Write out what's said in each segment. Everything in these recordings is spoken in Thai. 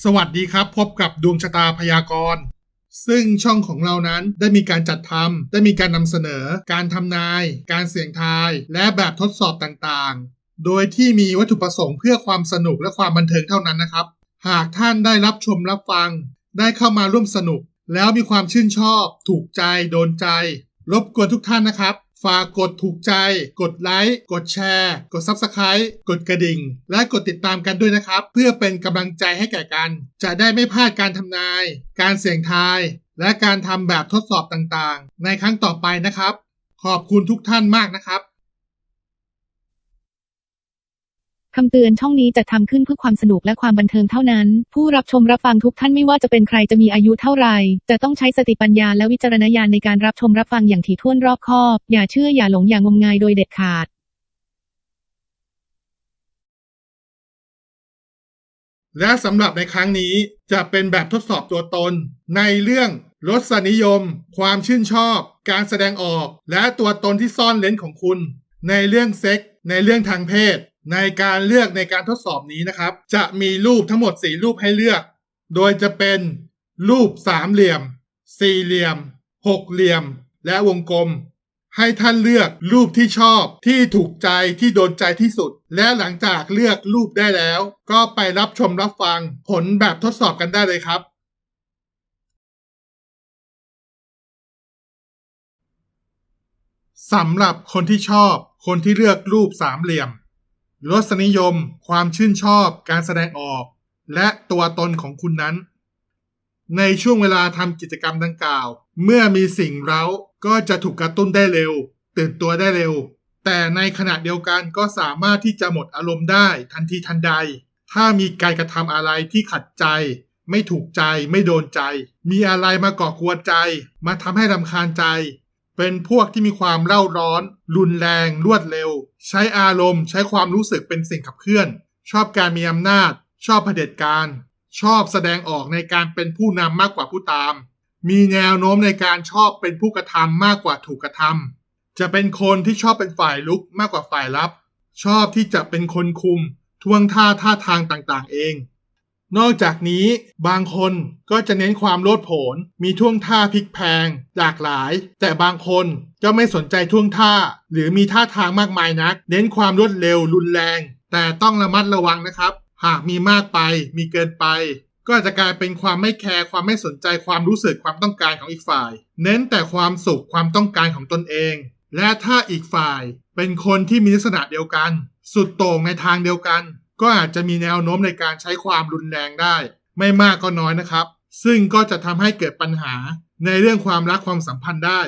สวัสดีครับ พบกับดวงชะตาพยากรณ์ ซึ่งช่องของเรานั้นได้มีการจัดทำได้มีการนำเสนอ การทำนาย การเสี่ยงทาย และแบบทดสอบต่างๆ โดยที่มีวัตถุประสงค์เพื่อความสนุกและความบันเทิงเท่านั้นนะครับ หากท่านได้รับชมรับฟัง ได้เข้ามาร่วมสนุก แล้วมีความชื่นชอบ ถูกใจ โดนใจ รบกวนทุกท่านนะครับ ฝากกดถูกใจ กดไลค์ กดแชร์ กด Subscribe กดกระดิ่ง และกดติดตามกันด้วยนะครับ เพื่อเป็นกำลังใจให้แก่กัน จะได้ไม่พลาดการทำนาย การเสี่ยงทาย และการทำแบบทดสอบต่างๆ ในครั้งต่อไปนะครับ ขอบคุณทุกท่านมากนะครับ คำเตือนช่องนี้จะทำขึ้นเพื่อความสนุกและความบันเทิงเท่านั้น ผู้รับชมรับฟังทุกท่านไม่ว่าจะเป็นใครจะมีอายุเท่าไหร่จะต้องใช้สติปัญญาและวิจารณญาณในการรับชมรับฟังอย่างถี่ถ้วนรอบคอบ อย่าเชื่ออย่าหลงอย่างงมงายโดยเด็ดขาด และสำหรับในครั้งนี้จะเป็นแบบทดสอบตัวตน ในเรื่องรสนิยม ความชื่นชอบ การแสดงออก และตัวตนที่ซ่อนเลนของคุณ ในเรื่องเซ็กในเรื่องทางเพศ ในการเลือกในการทดสอบนี้นะครับ จะมีรูปทั้งหมด 4 รูปให้เลือก โดยจะเป็นรูปสามเหลี่ยม สี่เหลี่ยม หกเหลี่ยม และวงกลม ให้ท่านเลือกรูปที่ชอบที่ถูกใจที่โดนใจที่สุด และหลังจากเลือกรูปได้แล้ว ก็ไปรับชมรับฟังผลแบบทดสอบกันได้เลยครับ สำหรับคนที่ชอบ คนที่เลือกรูปสามเหลี่ยม รสนิยม ความชื่นชอบ การแสดงออก และตัวตนของคุณนั้น ในช่วงเวลาทำกิจกรรมดังกล่าว เมื่อมีสิ่งเร้าก็จะถูกกระตุ้นได้เร็ว ตื่นตัวได้เร็ว แต่ในขณะเดียวกันก็สามารถที่จะหมดอารมณ์ได้ทันทีทันใด ถ้ามีการกระทำอะไรที่ขัดใจ ไม่ถูกใจ ไม่โดนใจ มีอะไรมาก่อกวนใจ มาทำให้รำคาญใจ เป็นพวกที่มีความเร่าร้อน รุนแรง รวดเร็ว ใช้อารมณ์ ใช้ความรู้สึกเป็นสิ่งขับเคลื่อน ชอบการมีอำนาจ ชอบเผด็จการ ชอบแสดงออกในการเป็นผู้นำมากกว่าผู้ตาม มีแนวโน้มในการชอบเป็นผู้กระทำมากกว่าถูกกระทำจะเป็นคนที่ชอบเป็นฝ่ายลุกมากกว่าฝ่ายรับ ชอบที่จะเป็นคนคุมท่วงท่าท่าทางต่างๆ เอง นอกจากนี้บางคนก็จะเน้นความโลดโผน มีท่วงท่าพลิกแพง หลากหลาย แต่บางคนก็ไม่สนใจท่วงท่า หรือมีท่าทางมากมายนัก เน้นความรวดเร็วรุนแรง แต่ต้องระมัดระวังนะครับ หากมีมากไป มีเกินไป ก็จะกลายเป็นความไม่แคร์ความไม่สนใจความรู้สึกความต้องการของอีกฝ่าย เน้นแต่ความสุขความต้องการของตนเอง และถ้าอีกฝ่าย เป็นคนที่มีลักษณะเดียวกัน สุดโต่งในทางเดียวกัน ก็อาจจะมีแนวโน้มในการใช้ความรุนแรงได้ ไม่มากก็น้อยนะครับ ซึ่งก็จะทำให้เกิดปัญหาในเรื่องความรักความสัมพันธ์ได้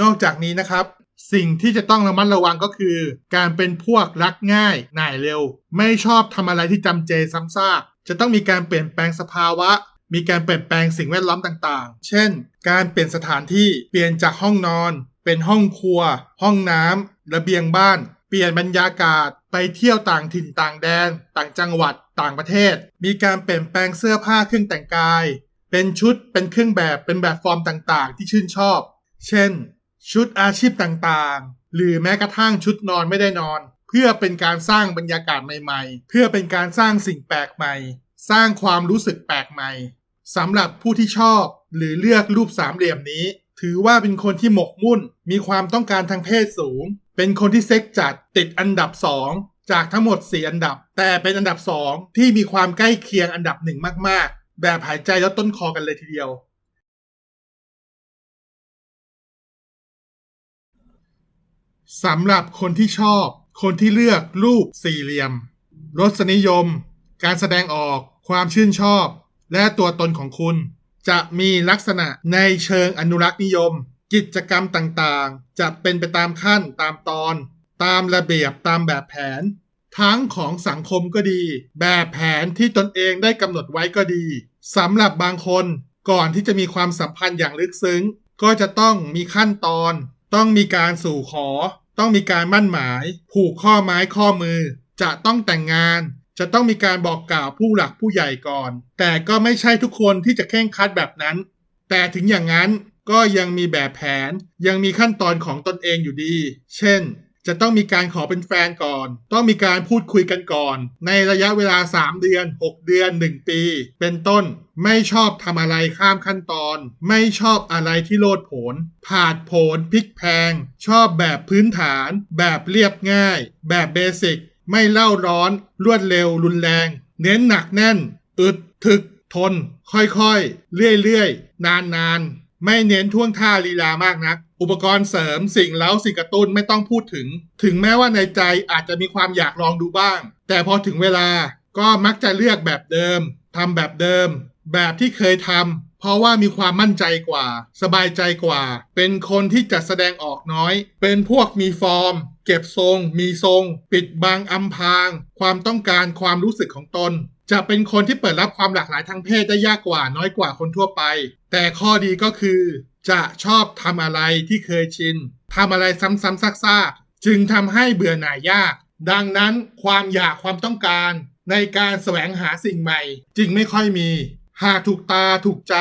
นอกจากนี้นะครับ สิ่งที่จะต้องระมัดระวังก็คือ การเป็นพวกรักง่ายหน่ายเร็ว ไม่ชอบทำอะไรที่จำเจซ้ำซากจะต้องมีการเปลี่ยนแปลงสภาวะ มีการเปลี่ยนแปลงสิ่งแวดล้อมต่างๆ เช่น การเปลี่ยนสถานที่เปลี่ยนจากห้องนอน เป็นห้องครัว ห้องน้ำระเบียงบ้าน เปลี่ยนบรรยากาศไปเที่ยวต่างถิ่นต่างแดน ต่างจังหวัดต่างประเทศ มีการเปลี่ยนแปลงเสื้อผ้าเครื่องแต่งกาย เป็นชุดเป็นเครื่องแบบเป็นแบบฟอร์มต่างๆ ที่ชื่นชอบ เช่น ชุดอาชีพต่างๆ หรือแม้กระทั่งชุดนอนไม่ได้นอน เพื่อเป็นการสร้างบรรยากาศใหม่ๆ เพื่อเป็นการสร้างสิ่งแปลกใหม่ สร้างความรู้สึกแปลกใหม่สำหรับผู้ที่ชอบหรือเลือกรูปสามเหลี่ยมนี้ ถือว่าเป็นคนที่หมกมุ่น มีความต้องการทางเพศสูง เป็นคนที่เซ็กจัดติดอันดับ 2 จากทั้งหมด 4 อันดับ แต่เป็นอันดับ 2 ที่มีความใกล้เคียงอันดับหนึ่งมากๆ แบบหายใจแล้วต้นคอกันเลยทีเดียว สำหรับคนที่ชอบ คนที่เลือกรูปสี่เหลี่ยม รสนิยม การแสดงออก ความชื่นชอบ และตัวตนของคุณ จะมีลักษณะในเชิงอนุรักษ์นิยม กิจกรรมต่างๆ จะเป็นไปตามขั้นตามตอน ตามระเบียบตามแบบแผน ทั้งของสังคมก็ดี แบบแผนที่ตนเองได้กำหนดไว้ก็ดีสำหรับบางคนก่อนที่จะมีความสัมพันธ์อย่างลึกซึ้ง ก็จะต้องมีขั้นตอน ต้องมีการสู่ขอ ต้องมีการมั่นหมาย ผูกข้อไม้ข้อมือ จะต้องแต่งงาน จะต้องมีการบอกกล่าวผู้หลักผู้ใหญ่ก่อน แต่ก็ไม่ใช่ทุกคนที่จะเคร่งคัดแบบนั้น แต่ถึงอย่างนั้น ก็ยังมีแบบแผน ยังมีขั้นตอนของตนเองอยู่ดี เช่น จะต้องมีการขอเป็นแฟนก่อน ต้องมีการพูดคุยกันก่อน ในระยะเวลา 3 เดือน 6 เดือน 1 ปี เป็นต้น ไม่ชอบทำอะไรข้ามขั้นตอน ไม่ชอบอะไรที่โลดโผนผาดโผนพลิกแพง ชอบแบบพื้นฐาน แบบเรียบง่าย แบบเบสิก ไม่เล่าร้อน รวดเร็ว รุนแรง เน้นหนักแน่น อึด ถึก ทน ค่อยๆ เรื่อยๆ นานๆ ไม่เน้นท่วงท่าลีลามากนัก อุปกรณ์เสริมสิ่งเล้าสิ่งกระตุ้นไม่ต้องพูดถึง ถึงแม้ว่าในใจอาจจะมีความอยากลองดูบ้าง แต่พอถึงเวลาก็มักจะเลือกแบบเดิมทำแบบเดิม แบบที่เคยทำ เพราะว่ามีความมั่นใจกว่า สบายใจกว่า เป็นคนที่จะแสดงออกน้อย เป็นพวกมีฟอร์ม เก็บทรง มีทรง ปิดบังอำพราง ความต้องการความรู้สึกของตน จะเป็นคนที่เปิดรับความหลากหลายทางเพศได้ยากกว่าน้อยกว่าคนทั่วไป แต่ข้อดีก็คือ จะชอบทำอะไรที่เคยชินทำอะไรซ้ำๆซากๆ จึงทำให้เบื่อหน่ายยาก ดังนั้นความอยากความต้องการในการแสวงหาสิ่งใหม่ จึงไม่ค่อยมี หากถูกตาถูกใจ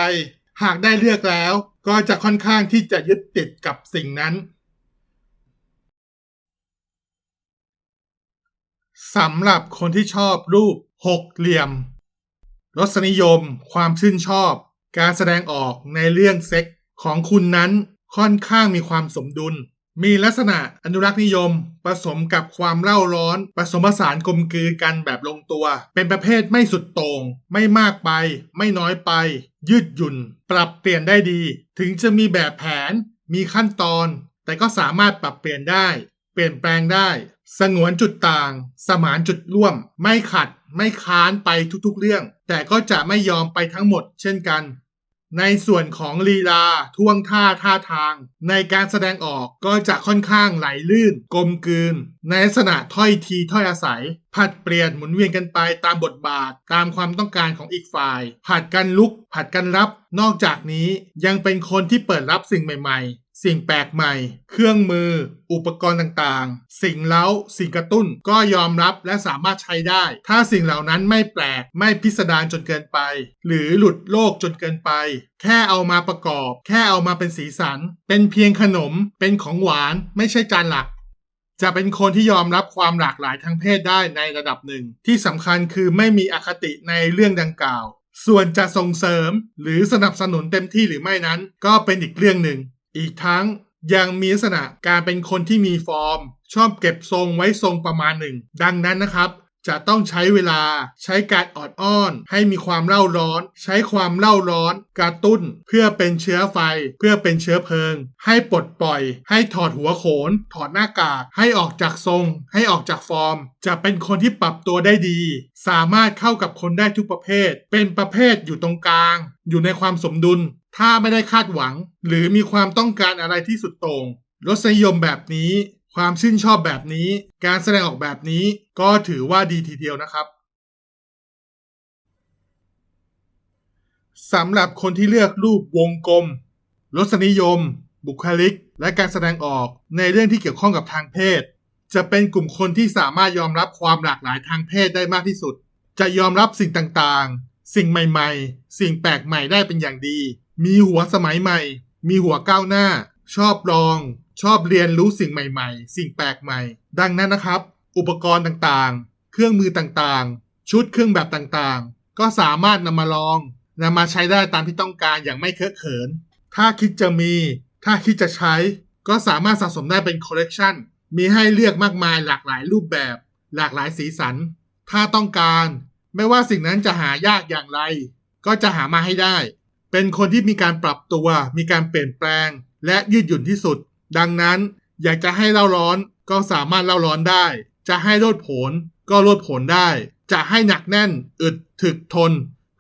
หากได้เลือกแล้ว ก็จะค่อนข้างที่จะยึดติดกับสิ่งนั้นสำหรับคนที่ชอบรูปหกเหลี่ยม รสนิยม ความชื่นชอบ การแสดงออกในเรื่องเซ็กของคุณนั้นค่อนข้างมีความสมดุล มีลักษณะอนุรักษ์นิยม ผสมกับความเล่าร้อน ผสมผสานกลมกลืนกันแบบลงตัว เป็นประเภทไม่สุดโต่งไม่มากไป ไม่น้อยไป ยืดหยุ่น ปรับเปลี่ยนได้ดี ถึงจะมีแบบแผน มีขั้นตอน แต่ก็สามารถปรับเปลี่ยนได้ เปลี่ยนแปลงได้ สงวนจุดต่าง สมานจุดร่วม ไม่ขัด ไม่ค้านไปทุกๆเรื่อง แต่ก็จะไม่ยอมไปทั้งหมด เช่นกัน ในส่วนของลีลาท่วงท่าท่าทาง ในการแสดงออกก็จะค่อนข้างไหลลื่น กลมกลืน ในลักษณะถ้อยทีถ้อยอาศัย ผัดเปลี่ยนหมุนเวียนกันไปตามบทบาท ตามความต้องการของอีกฝ่าย ผัดกันลุก ผัดกันรับ นอกจากนี้ยังเป็นคนที่เปิดรับสิ่งใหม่ ๆ สิ่งแปลกใหม่ เครื่องมือ อุปกรณ์ต่างๆ สิ่งเล้า สิ่งกระตุ้น ก็ยอมรับและสามารถใช้ได้ ถ้าสิ่งเหล่านั้นไม่แปลก ไม่พิสดารจนเกินไป หรือหลุดโลกจนเกินไป แค่เอามาประกอบ แค่เอามาเป็นสีสัน เป็นเพียงขนม เป็นของหวาน ไม่ใช่จานหลัก จะเป็นคนที่ยอมรับความหลากหลายทางเพศได้ในระดับหนึ่ง ที่สำคัญคือไม่มีอคติในเรื่องดังกล่าว ส่วนจะส่งเสริม หรือสนับสนุนเต็มที่หรือไม่นั้น ก็เป็นอีกเรื่องหนึ่ง อีกทั้งยังมีลักษณะการเป็นคนที่มีฟอร์ม ชอบเก็บทรงไว้ทรงประมาณหนึ่ง ดังนั้นนะครับ จะต้องใช้เวลาใช้การออดอ้อน ให้มีความเล่าร้อน ใช้ความเล่าร้อนกระตุ้น เพื่อเป็นเชื้อไฟ เพื่อเป็นเชื้อเพลิง ให้ปลดปล่อย ให้ถอดหัวโขน ถอดหน้ากาก ให้ออกจากทรง ให้ออกจากฟอร์ม จะเป็นคนที่ปรับตัวได้ดี สามารถเข้ากับคนได้ทุกประเภท เป็นประเภทอยู่ตรงกลาง อยู่ในความสมดุล ถ้าไม่ได้คาดหวัง หรือมีความต้องการอะไรที่สุดโต่งรสนิยมแบบนี้ ความชื่นชอบแบบนี้ การแสดงออกแบบนี้ ก็ถือว่าดีทีเดียวนะครับสำหรับคนที่เลือกรูปวงกลมรสนิยม บุคลิก และการแสดงออกในเรื่องที่เกี่ยวข้องกับทางเพศ จะเป็นกลุ่มคนที่สามารถยอมรับความหลากหลายทางเพศได้มากที่สุด จะยอมรับสิ่งต่างๆ สิ่งใหม่ ๆ สิ่งแปลกใหม่ได้เป็นอย่างดี มีหัวสมัยใหม่ มีหัวก้าวหน้า ชอบลอง ชอบเรียนรู้สิ่งใหม่ ๆ สิ่งแปลกใหม่ ดังนั้นนะครับ อุปกรณ์ต่างๆ เครื่องมือต่างๆ ชุดเครื่องแบบต่างๆ ก็สามารถนำมาลองนำมาใช้ได้ตามที่ต้องการอย่างไม่เคอะเขิน ถ้าคิดจะมี ถ้าคิดจะใช้ ก็สามารถสะสมได้เป็นคอลเลกชันมีให้เลือกมากมายหลากหลายรูปแบบ หลากหลายสีสัน ถ้าต้องการ ไม่ว่าสิ่งนั้นจะหายากอย่างไร ก็จะหามาให้ได้ เป็นคนที่มีการปรับตัว มีการเปลี่ยนแปลง และยืดหยุ่นที่สุด ดังนั้นอยากจะให้เล่าร้อนก็สามารถเล่าร้อนได้ จะให้โลดผนก็โลดผนได้ จะให้หนักแน่น อึดถึกทน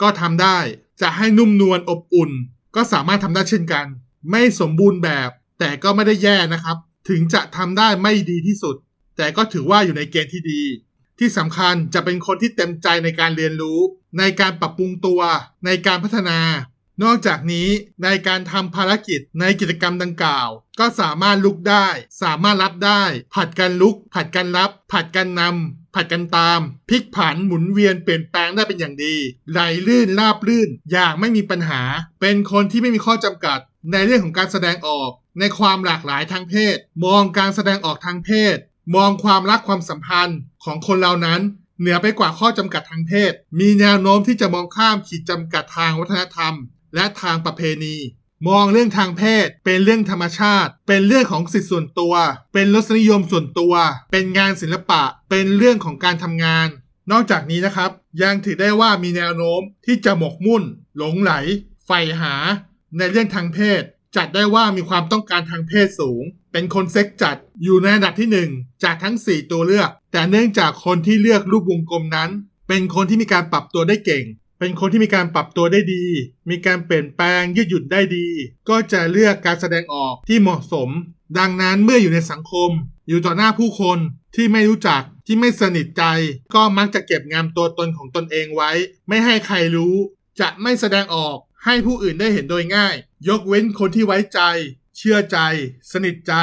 ก็ทำได้ จะให้นุ่มนวลอบอุ่น ก็สามารถทำได้เช่นกัน ไม่สมบูรณ์แบบ แต่ก็ไม่ได้แย่นะครับ ถึงจะทำได้ไม่ดีที่สุด แต่ก็ถือว่าอยู่ในเกณฑ์ที่ดี ที่สำคัญจะเป็นคนที่เต็มใจในการเรียนรู้ ในการปรับปรุงตัว ในการพัฒนา นอกจากนี้ในการทำภารกิจในกิจกรรมดังกล่าว ก็สามารถลุกได้ สามารถรับได้ ผัดกันลุก ผัดกันรับ ผัดกันนำผัดกันตามพลิกผันหมุนเวียนเปลี่ยนแปลงได้เป็นอย่างดีไหลลื่นราบลื่น อย่างไม่มีปัญหา เป็นคนที่ไม่มีข้อจำกัด ในเรื่องของการแสดงออก ในความหลากหลายทางเพศ มองการแสดงออกทางเพศ มองความรักความสัมพันธ์ของคนเหล่านั้นเหนือไปกว่าข้อจำกัดทางเพศ มีแนวโน้มที่จะมองข้ามขีดจำกัดทางวัฒนธรรม และทางประเพณี มองเรื่องทางเพศ เป็นเรื่องธรรมชาติ เป็นเรื่องของสิทธิส่วนตัว เป็นรสนิยมส่วนตัว เป็นงานศิลปะ เป็นเรื่องของการทำงาน นอกจากนี้นะครับ ยังถือได้ว่ามีแนวโน้มที่จะหมกมุ่น หลงไหลใฝ่หา ในเรื่องทางเพศ จัดได้ว่ามีความต้องการทางเพศสูง เป็นคนเซ็กจัดอยู่ในอันดับที่หนึ่งจากทั้ง 4 ตัวเลือก แต่เนื่องจากคนที่เลือกรูปวงกลมนั้น เป็นคนที่มีการปรับตัวได้เก่ง เป็นคนที่มีการปรับตัวได้ดี มีการเปลี่ยนแปลงยืดหยุ่นได้ดี ก็จะเลือกการแสดงออกที่เหมาะสม ดังนั้นเมื่ออยู่ในสังคม อยู่ต่อหน้าผู้คนที่ไม่รู้จักที่ไม่สนิทใจ ก็มักจะเก็บงำตัวตนของตนเองไว้ ไม่ให้ใครรู้ จะไม่แสดงออกให้ผู้อื่นได้เห็นโดยง่าย ยกเว้นคนที่ไว้ใจ เชื่อใจ สนิทใจ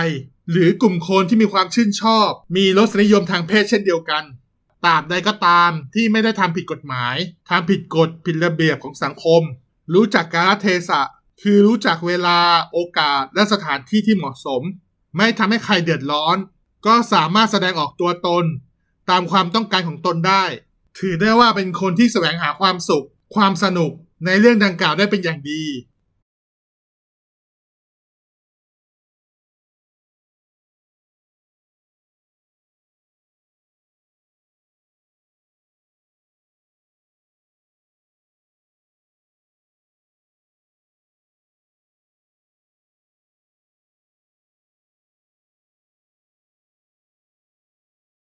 หรือกลุ่มคนที่มีความชื่นชอบ มีรสนิยมทางเพศเช่นเดียวกัน ตราบใดก็ตามที่ไม่ได้ทำผิดกฎหมายทำผิดกฎผิดระเบียบของสังคม รู้จักกาลเทศะ คือรู้จักเวลาโอกาสและสถานที่ที่เหมาะสม ไม่ทำให้ใครเดือดร้อน ก็สามารถแสดงออกตัวตน ตามความต้องการของตนได้ ถือได้ว่าเป็นคนที่แสวงหาความสุข ความสนุกในเรื่องดังกล่าวได้เป็นอย่างดี